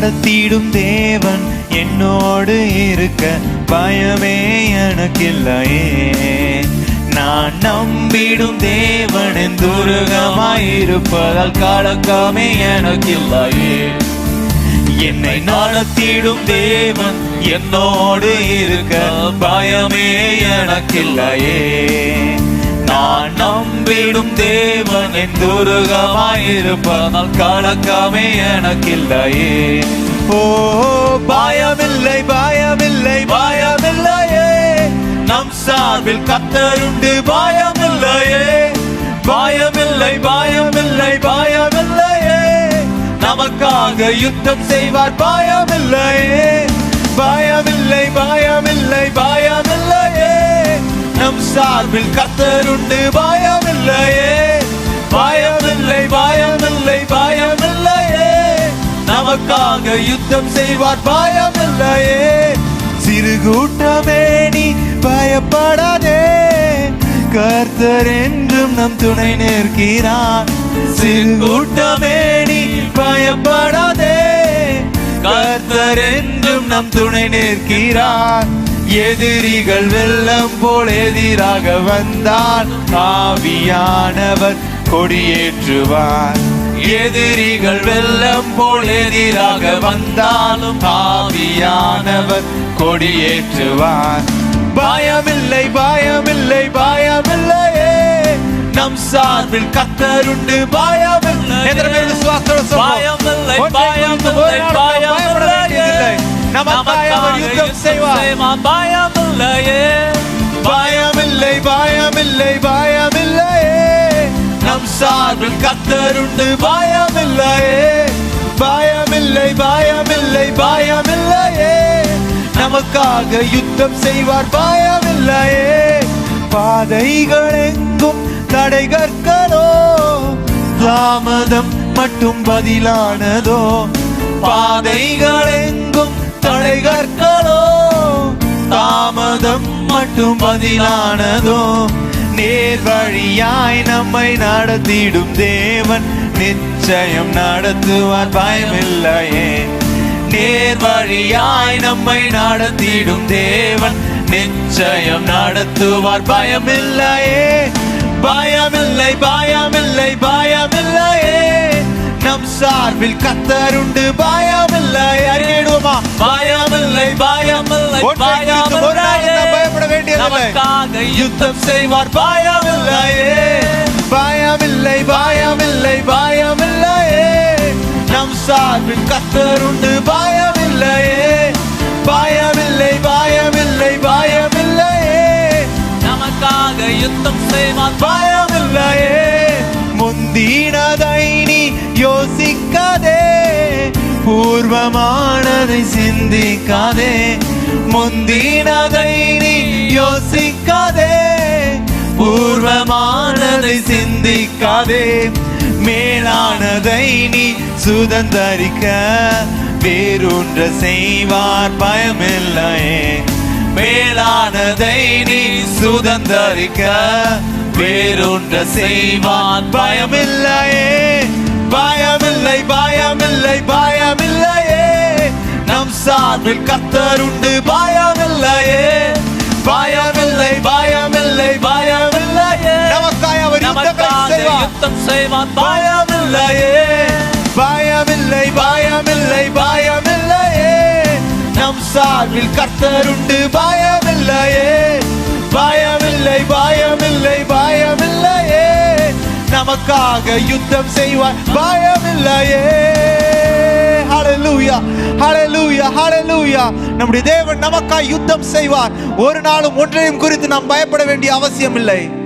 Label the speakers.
Speaker 1: நடத்திடும் தேவன் என்னோடு இருக்க பயமே எனக்கில்லையே. நான் நம்பிடும் தேவனின் துருகமாயிருப்பதால் கலக்கமே எனக்கில்லையே. என்னை நடத்திடும் தேவன் என்னோடு இருக்க பயமே எனக்கில்லையே. நான் நம்பிடும் தேவனின் துருகமாயிருப்பதால் கலக்கமே எனக்கில்லையே. ஓ பயமில்லை பயமில்லை பயமில்லையே. நம் சார்பில் கத்தருண்டு பயமில்லையே. பயமில்லை பயமில்லை பயமில்லையே. நமக்காக யுத்தம் செய்வார் பயமில்லையே. பயமில்லை பயமில்லை பயமில்லையே. நம் சார்பில் கத்தருண்டு பயமில்லையே. பயமில்லை பயமில்லை பயமில்லையே. நமக்காக யுத்தம் செய்வார் பயமில்லையே. சிறு கூட்டமே நீ பயப்படாதே. கர்த்தர் என்றும் நம் துணை நிற்கிறார். சிறு கூட்டமே நீ பயப்படாதே. கர்த்தர் என்றும் நம் துணை நிற்கிறார். எதிரிகள் வெள்ளம் போல் எதிராக வந்தால் ஆவியானவர் கொடியேற்றுவார். எதிரிகள் வெள்ளம் போல் எதிராக வந்தாலும் ஆவியானவர் கொடியேற்றுவார். பயமில்லை பயமில்லை பயமில்லையே. நம் சார்பில் கத்தருண்டு பயமில்லை. எத்தனை பேர் விசுவாசத்தோட சொல்றோம்?
Speaker 2: பயமில்லை,
Speaker 1: நாளும்
Speaker 2: பயமில்லை,
Speaker 1: பயப்பட வேண்டியதில்லை.
Speaker 2: பயமில்லையே.
Speaker 1: பயமில்லை பயமில்லை பயமில்லையே. நம் சார்பில் கத்தருண்டு பயமில்லையே. பயமில்லை பயமில்லை பயமில்லையே. நமக்காக யுத்தம் செய்வார் பயமில்லையே. பாதைகள் எங்கும் தடை கற்களோ தாமதம் மட்டும் பதிலானதோ? பாதைகள் எங்கும் தடை கற்களோ தாமதம் மட்டும் பதிலானதோ? நேர் வழியாய் நம்மை நடத்திடும் தேவன் நிச்சயம் நடத்துவார் பயமில்லையே. நேர் வழியாய் நம்மை நடத்திடும் தேவன் நிச்சயம் நடத்துவார் பயமில்லையே. பயமில்லை பயமில்லை பயமில்லையே. நம் சார்பில் கத்தருண்டு பயமில்லை. அறியிடுவோமா
Speaker 2: பயமில்லை பயமில்லை
Speaker 1: பயம்
Speaker 2: நமக்காக
Speaker 1: யுத்தம் செய்வார் பயமில்லையே. பயமில்லை பயமில்லை பயமில்லையே. நம் சார்பில் கத்தருண்டு பயமில்லையே. பயமில்லை பயமில்லை பயமில்லையே.
Speaker 2: நமக்காக யுத்தம் செய்வான்
Speaker 1: பயமில்லையே. முந்தினதை நீ யோசிக்காதே. பூர்வமானதை சிந்திக்காதே. முந்தினதை நீ யோசிக்காதே பூர்வமானதை சிந்திக்காதே மேலானதை நீ சுதந்தரிக்க வேறொன்ற செய்வார் பயமில்லையே. மேலானதை நீ சுதந்தரிக்க வேறொன்ற செய்வான் பயமில்லையே. பயமில்லை பயமில்லை பயமில்லையே. நம் சார்பில் கத்தருண்டு பயம்
Speaker 2: நான் செய்வான்
Speaker 1: பயமில்லையே. பயமில்லை பயமில்லை பயமில்லையே. நம் சார்பில் கர்த்தருண்டு பயமில்லையே. பயமில்லை பயமில்லை பயமில்லையே. நமக்காக யுத்தம் செய்வார் பயமில்லையே. ஹalleluya ஹalleluya ஹalleluya நம்முடைய தேவன் நமக்காய் யுத்தம் செய்வார். ஒரு நாளும் ஒன்றையும் குறித்து நாம் பயப்பட வேண்டிய அவசியம் இல்லை